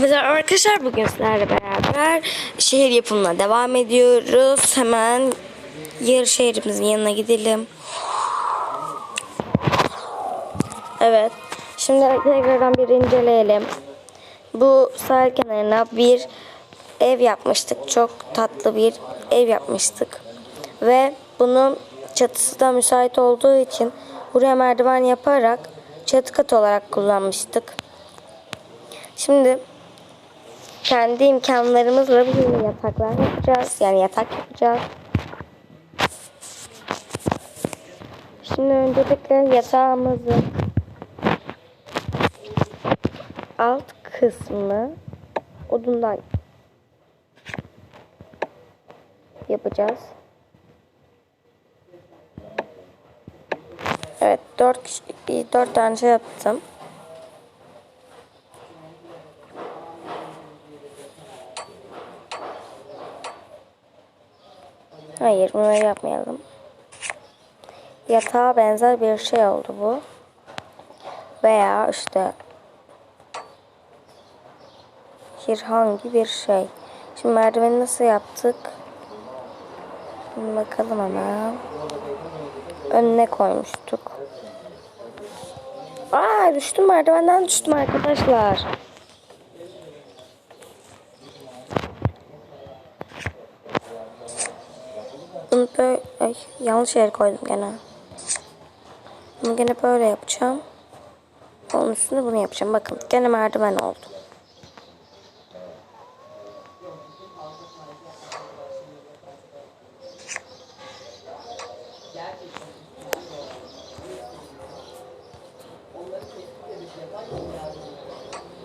Evet arkadaşlar bugün sizlerle beraber şehir yapımına devam ediyoruz. Hemen yarı şehrimizin yanına gidelim. Evet. Şimdi tekrardan bir inceleyelim. Bu sahil kenarına bir ev yapmıştık. Çok tatlı bir ev yapmıştık. Ve bunun çatısı da müsait olduğu için buraya merdiven yaparak çatı katı olarak kullanmıştık. Şimdi kendi imkanlarımızla bugün yataklar yapacağız. Yani yatak yapacağız. Şimdi öncelikle yatağımızın alt kısmını odundan yapacağız. Evet, dört, kişi- dört tane şey yaptım. Hayır bunu yapmayalım. Yatağa benzer bir şey oldu bu. Veya işte herhangi bir şey. Şimdi merdiveni nasıl yaptık? Şimdi bakalım hemen. Önüne koymuştuk. Aa düştüm merdivenden düştüm arkadaşlar. Bunu böyle ay, yanlış yere koydum gene. Bunu gene böyle yapacağım. Onun üstüne bunu yapacağım. Bakın gene merdiven oldu.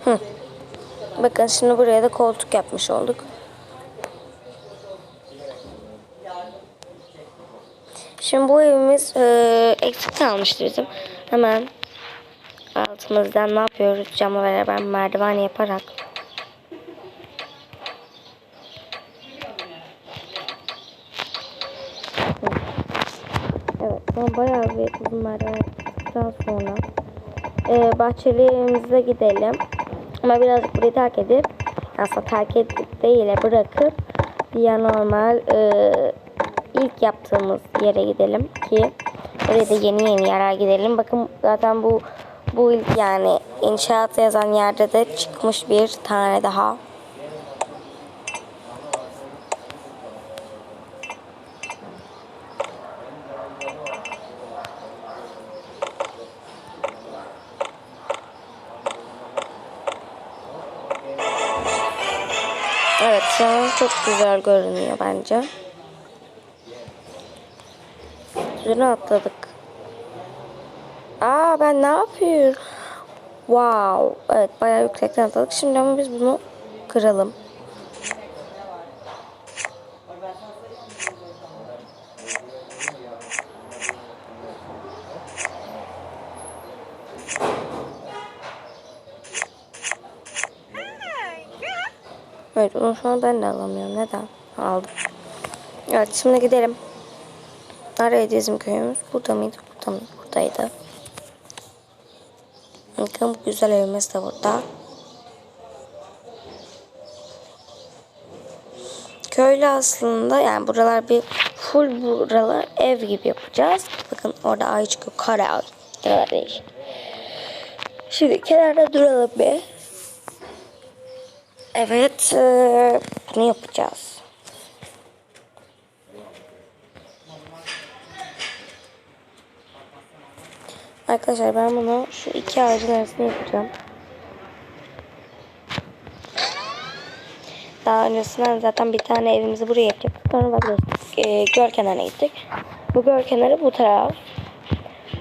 Hı. Bakın şimdi buraya da koltuk yapmış olduk. Şimdi bu evimiz e, eksik kalmıştı bizim. Hemen altımızdan ne yapıyoruz? Camla beraber merdiven yaparak. Evet, sonra bayağı bir uzun merdiven yaptıktan sonra e, bahçeli evimize gidelim. Ama birazcık burayı terk edip aslında terk edip değil de bırakıp diğer normal e, ilk yaptığımız yere gidelim ki oraya da yeni yeni yerler gidelim. Bakın zaten bu bu ilk yani inşaat yazan yerde de çıkmış bir tane daha. Evet şu an çok güzel görünüyor bence. Üzerine atladık. Aa ben ne yapıyorum? Wow. Evet bayağı yüksekten atladık. Şimdi ama biz bunu kıralım. Evet onu şu an ben de alamıyorum. Neden? Aldım. Evet şimdi gidelim. Nereydi bizim köyümüz? Burada mıydı? Burada mıydı? Buradaydı. Bakın bu güzel evimiz de burada. Köylü aslında yani buralar bir full buralar ev gibi yapacağız. Bakın orada ay çıkıyor. Kare ay. Değişik. Şimdi kenarda duralım bir. Evet. bunu yapacağız. Arkadaşlar ben bunu şu iki ağacın arasında yapacağım. Daha öncesinden zaten bir tane evimizi buraya yapacaktık. Sonra vazgeçtik. Ee, göl kenarına gittik. Bu göl kenarı bu taraf.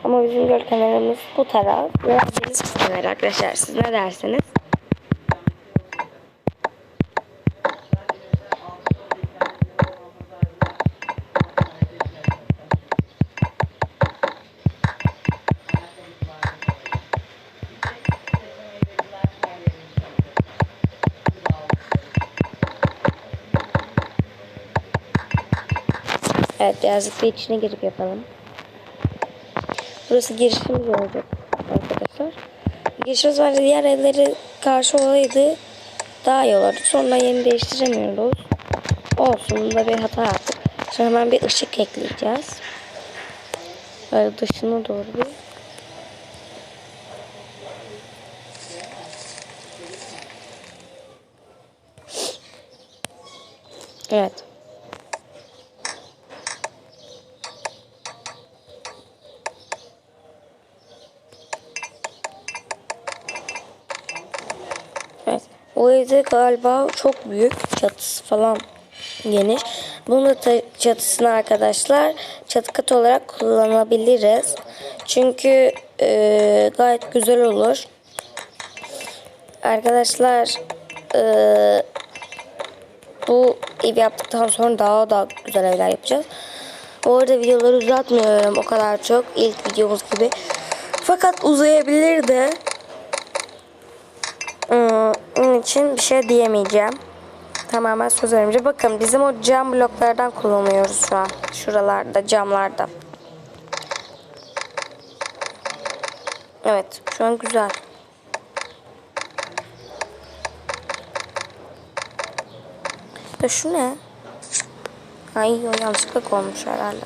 Ama bizim göl kenarımız bu taraf. Ve deniz kenarı arkadaşlar. Siz ne dersiniz? Evet birazcık da içine girip yapalım. Burası girişimiz olacak arkadaşlar. Girişimiz var diğer evleri karşı olaydı daha iyi olurdu. Sonra yeni değiştiremiyoruz. Olsun bunda bir hata yaptık. Sonra hemen bir ışık ekleyeceğiz. Böyle dışına doğru bir. Evet. Evet. O evde galiba çok büyük. Çatısı falan geniş. Bunu çatısını arkadaşlar çatı katı olarak kullanabiliriz. Çünkü e, gayet güzel olur. Arkadaşlar e, bu ev yaptıktan sonra daha da güzel evler yapacağız. Bu arada videoları uzatmıyorum o kadar çok. ilk videomuz gibi. Fakat uzayabilir de. İçin bir şey diyemeyeceğim. Tamamen söz vermeyeceğim. Bakın bizim o cam bloklardan kullanıyoruz şu an. Şuralarda camlarda. Evet şu an güzel. Ya şu ne? Ay o yanlışlıkla konmuş herhalde.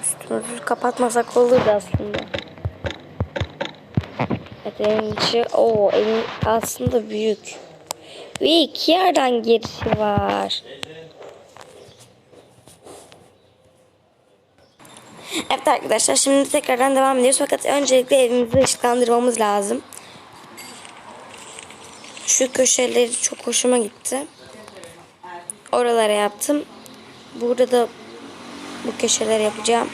Üstümüzü kapatmasak olurdu aslında. Evin içi o evin aslında büyük. Ve iki yerden girişi var. Evet arkadaşlar şimdi tekrardan devam ediyoruz. Fakat öncelikle evimizi ışıklandırmamız lazım. Şu köşeleri çok hoşuma gitti. Oralara yaptım. Burada da bu köşeleri yapacağım.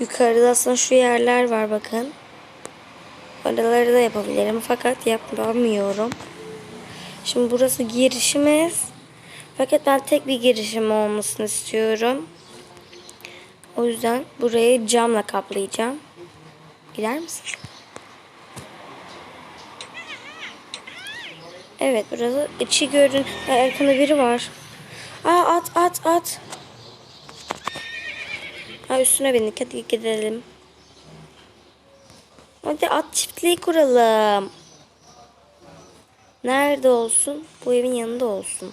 Yukarıda aslında şu yerler var bakın. Oraları da yapabilirim fakat yapamıyorum. Şimdi burası girişimiz. Fakat ben tek bir girişim olmasını istiyorum. O yüzden burayı camla kaplayacağım. Gider misin? Evet burası içi görün. Arkada biri var. Aa at at at. Ha üstüne bindik hadi gidelim. Hadi at çiftliği kuralım. Nerede olsun? Bu evin yanında olsun.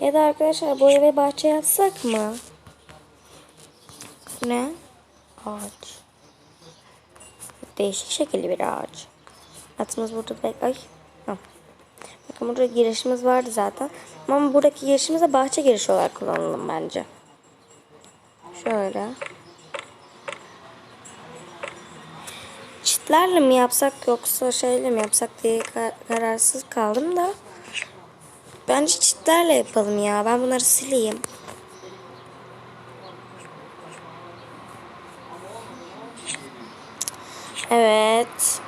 Ya da arkadaşlar bu eve bahçe yapsak mı? Ne? Ağaç. Değişik şekilli bir ağaç. Atımız burada pek... Ay. Bakın burada girişimiz vardı zaten. Ama buradaki girişimize bahçe girişi olarak kullanalım bence. Şöyle. Çitlerle mi yapsak yoksa şeyle mi yapsak diye kar- kararsız kaldım da. Bence çitlerle yapalım ya. Ben bunları sileyim. Evet.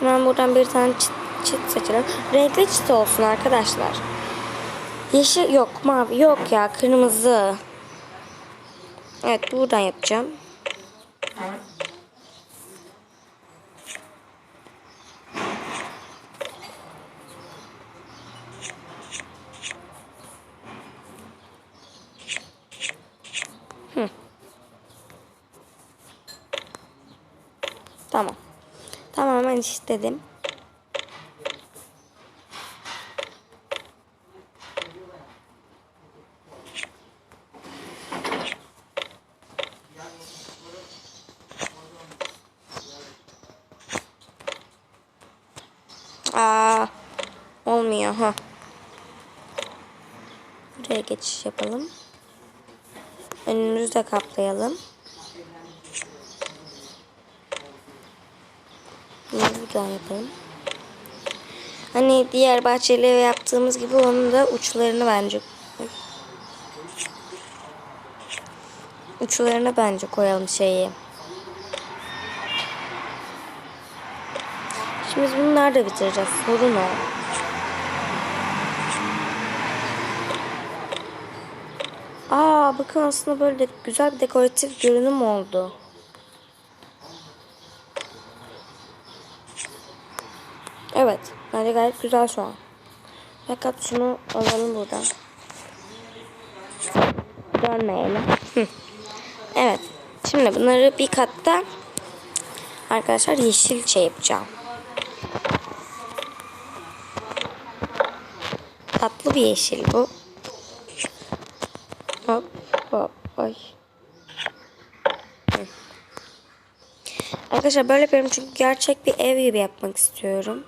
Hemen buradan bir tane çit, çit seçelim. Renkli çit olsun arkadaşlar. Yeşil yok, mavi yok ya, kırmızı. Evet, buradan yapacağım. Tamam. Tamamen istedim. Aa, olmuyor ha. Buraya geçiş yapalım. Önümüzü de kaplayalım. Buradan yapalım. Hani diğer bahçeli eve yaptığımız gibi onun da uçlarını bence Ay. uçlarını bence koyalım şeyi. Şimdi biz bunu nerede bitireceğiz? Sorun o. Aa bakın aslında böyle güzel bir dekoratif görünüm oldu. Bence gayet güzel şu an. Fakat şunu alalım buradan. Dönmeyelim. Hı. Evet. Şimdi bunları bir katta arkadaşlar yeşil şey yapacağım. Tatlı bir yeşil bu. Hop hop ay. Arkadaşlar böyle yapıyorum çünkü gerçek bir ev gibi yapmak istiyorum.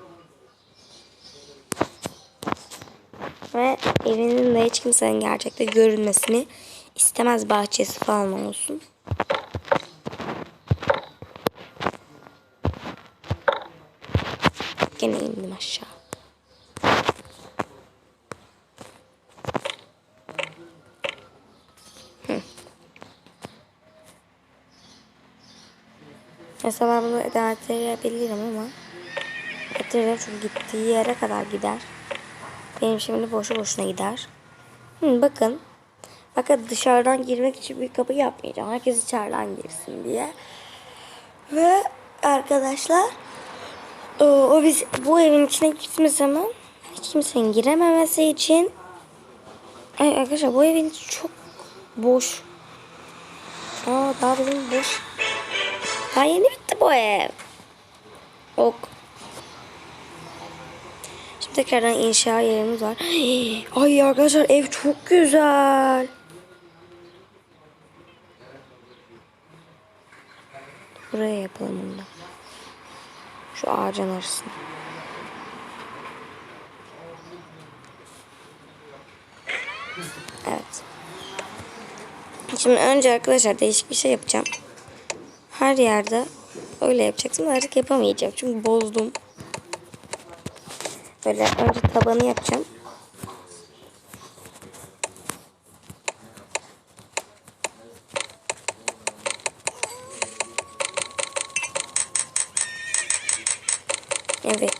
Ve evinin de hiç kimsenin gerçekte görünmesini istemez bahçesi falan olsun. Gene indim aşağı. Hı. Mesela ben bunu ettirebilirim ama ettiririm çünkü gittiği yere kadar gider. Benim şimdi boşu boşuna gider. Hı, bakın. Bakın dışarıdan girmek için bir kapı yapmayacağım. Herkes içeriden girsin diye. Ve arkadaşlar o, o biz bu evin içine gittiğimiz zaman hiç kimsenin girememesi için Ay arkadaşlar bu evin çok boş. Aa daha bizim boş. Daha yeni bitti bu ev. Ok. Tekrardan inşa yerimiz var. Ay arkadaşlar ev çok güzel. Buraya yapalım bunu da. Şu ağacın arasına. Evet. Şimdi önce arkadaşlar değişik bir şey yapacağım. Her yerde öyle yapacaksın. Artık yapamayacağım. Çünkü bozdum. Böyle önce tabanı yapacağım. Evet.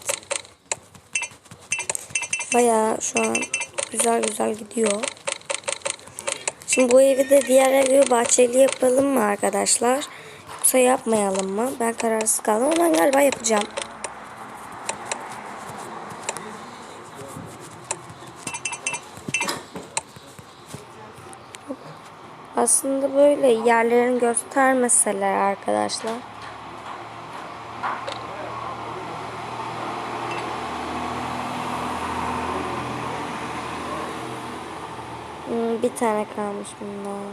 Bayağı şu an güzel güzel gidiyor. Şimdi bu evi de diğer ev gibi bahçeli yapalım mı arkadaşlar? Yoksa yapmayalım mı? Ben kararsız kaldım ben galiba yapacağım. Aslında böyle yerlerini göstermeseler arkadaşlar. Hmm, bir tane kalmış bundan.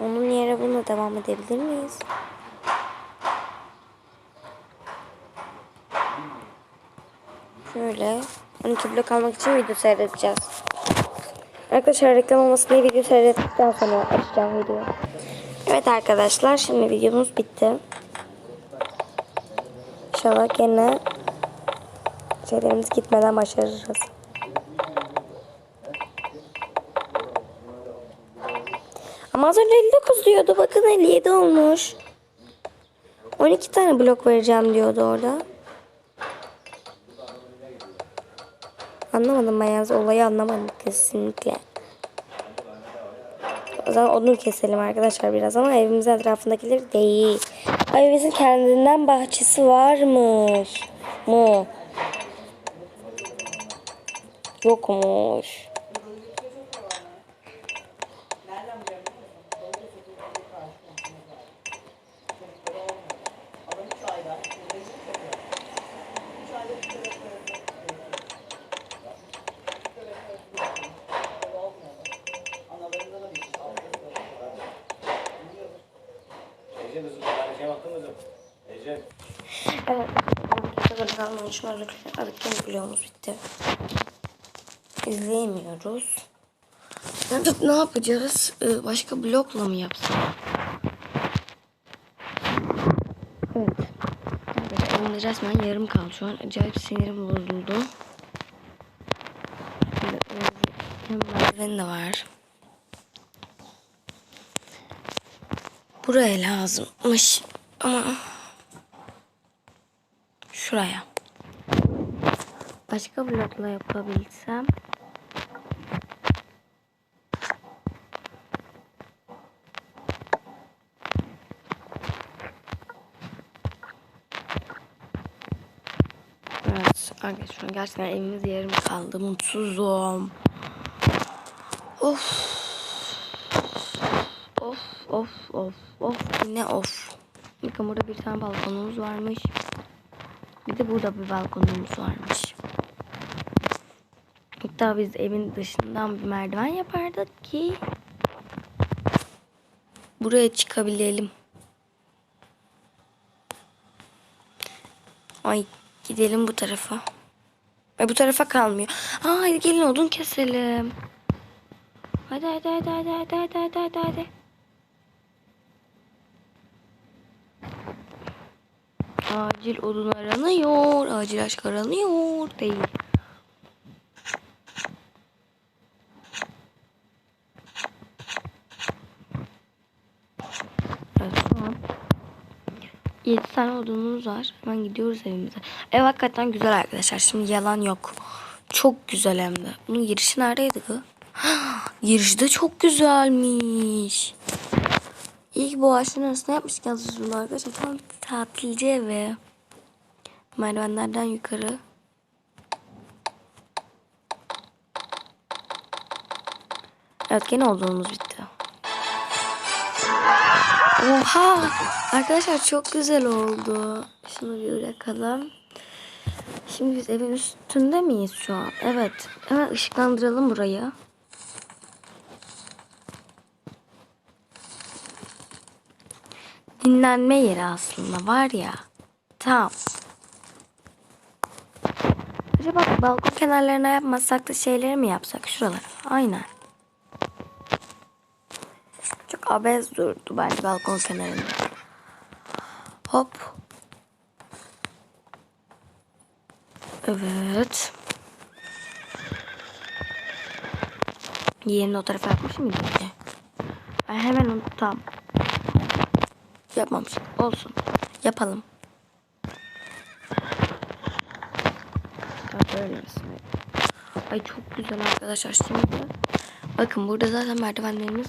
Onun yere bununla devam edebilir miyiz? Şöyle 12 blok almak için video seyredeceğiz. Arkadaşlar reklam olmasın video seyrettikten sonra açacağım videoyu. Evet arkadaşlar şimdi videomuz bitti. İnşallah gene şeylerimiz gitmeden başarırız. Ama az önce 59 diyordu. Bakın 57 olmuş. 12 tane blok vereceğim diyordu orada. Anlamadım ben yalnız olayı anlamadım kesinlikle. O zaman odun keselim arkadaşlar biraz ama evimizin etrafındakileri değil. Evimizin kendinden bahçesi varmış. Mu? Yokmuş. Evet. Arkadaşlar kalmamışım. Arıkken videomuz bitti. İzleyemiyoruz. Artık ne yapacağız? Ee, Başka blokla mı yapsak? Evet. Evet. Oyun resmen yarım kaldı şu an. Acayip sinirim bozuldu. Hem merdiven de var. Buraya lazımmış. Ama şuraya. Başka blokla yapabilsem. Evet Arkadaşlar gerçekten evimiz yarım kaldı. Mutsuzum. Of. Of of of of yine of. Bakın burada bir tane balkonumuz varmış. Bir de burada bir balkonumuz varmış. Hatta biz evin dışından bir merdiven yapardık ki buraya çıkabilelim. Ay gidelim bu tarafa. Ay bu tarafa kalmıyor. Aa gelin odun keselim. Hadi hadi hadi hadi hadi hadi hadi hadi Acil odun aranıyor. Acil aşk aranıyor. Değil. Evet şu an 7 tane odunumuz var. Hemen gidiyoruz evimize. Ev hakikaten güzel arkadaşlar. Şimdi yalan yok. Çok güzel hem de. Bunun girişi neredeydi kız? girişi de çok güzelmiş. İyi ki bu ağaçların arasına yapmışken bunu arkadaşlar. Tam tatilci evi. Merdivenlerden yukarı. Evet gene odunumuz bitti. Oha! Arkadaşlar çok güzel oldu. Şunu bir bırakalım. Şimdi biz evin üstünde miyiz şu an? Evet. Hemen ışıklandıralım burayı. Dinlenme yeri aslında var ya. Tamam. Acaba balkon kenarlarına yapmasak da şeyleri mi yapsak şuralara? Aynen. Çok abez durdu bence balkon kenarında. Hop. Evet. Yerini o tarafa yapmış mıydım ki? Ben hemen unuttum. Yapmamış. Olsun. Yapalım. Böyle misin? Ay çok güzel arkadaşlar şimdi. Bakın burada zaten merdivenlerimiz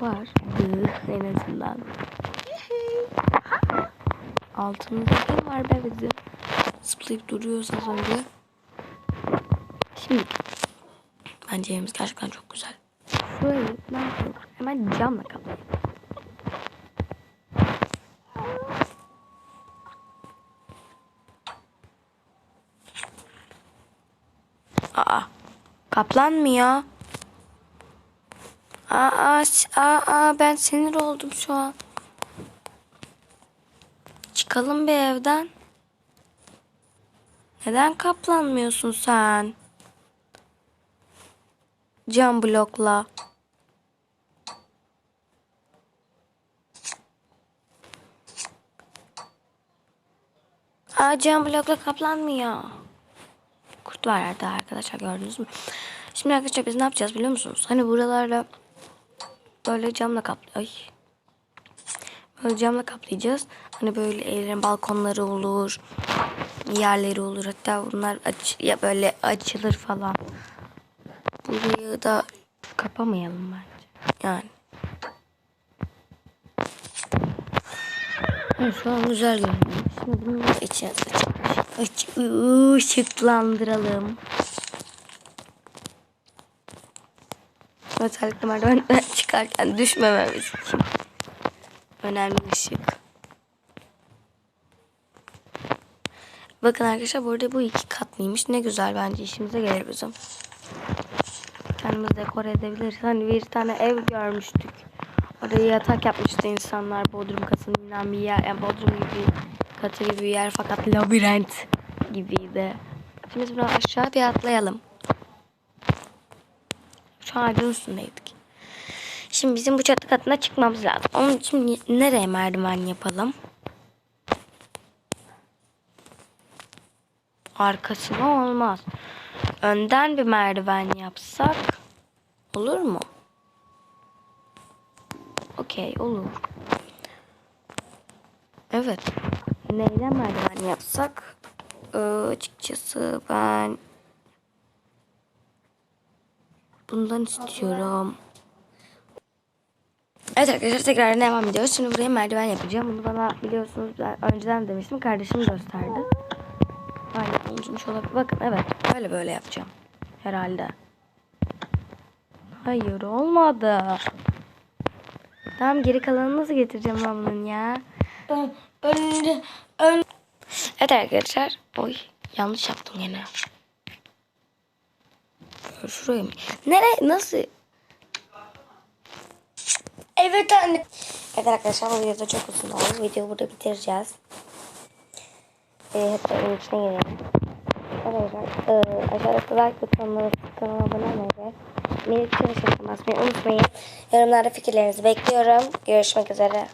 var. en azından. Altımızda kim var be bizim? Zıplayıp duruyoruz az önce. Şimdi bence evimiz gerçekten çok güzel. Şurayı ne yapalım? Hemen camla kaplayalım. Aa, kaplanmıyor. Aa, s- aa, aa, ben sinir oldum şu an. Çıkalım bir evden. Neden kaplanmıyorsun sen? Cam blokla. Aa, cam blokla kaplanmıyor. Var arada arkadaşlar gördünüz mü? Şimdi arkadaşlar biz ne yapacağız biliyor musunuz? Hani buralarla böyle camla kaplı. Ay. Böyle camla kaplayacağız. Hani böyle evlerin balkonları olur. Yerleri olur. Hatta bunlar aç, ya böyle açılır falan. Burayı da kapamayalım bence. Yani. Evet, şu an güzel görünüyor. Şimdi bunu içine saçalım. Aç, ışıklandıralım. Özellikle merdivenden çıkarken düşmememiz için. Önemli ışık. Bakın arkadaşlar burada bu iki katlıymış. Ne güzel bence işimize gelir bizim. Kendimiz dekore edebiliriz. Hani bir tane ev görmüştük. Oraya yatak yapmıştı insanlar. Bodrum katının inen bir yer. Yani Bodrum gibi katı gibi bir yer fakat labirent gibiydi. Şimdi buradan aşağı bir atlayalım. Şu an ağacın üstündeydik. Şimdi bizim bu çatı katına çıkmamız lazım. Onun için nereye merdiven yapalım? Arkasına olmaz. Önden bir merdiven yapsak olur mu? Okey olur. Evet. Neyden merdiven yapsak? Ee, açıkçası ben bundan istiyorum. Evet arkadaşlar tekrar devam ediyoruz. Şimdi buraya merdiven yapacağım. Bunu bana biliyorsunuz ben önceden demiştim. Kardeşim gösterdi. Aynen gitmiş olabilir. Bakın evet böyle böyle yapacağım. Herhalde. Hayır olmadı. Tamam geri kalanını nasıl getireceğim ben bunun ya? Ön, önde, ön. Evet arkadaşlar. Oy yanlış yaptım yine. Şuraya mı? Nereye? Nasıl? Evet anne. Evet arkadaşlar bu video çok uzun oldu. Videoyu burada bitireceğiz. Ee, hatta evin içine girelim. Arkadaşlar e, aşağıdaki like butonuna kanalıma abone olmayı ve minik çalışmasına basmayı unutmayın. Yorumlarda fikirlerinizi bekliyorum. Görüşmek üzere.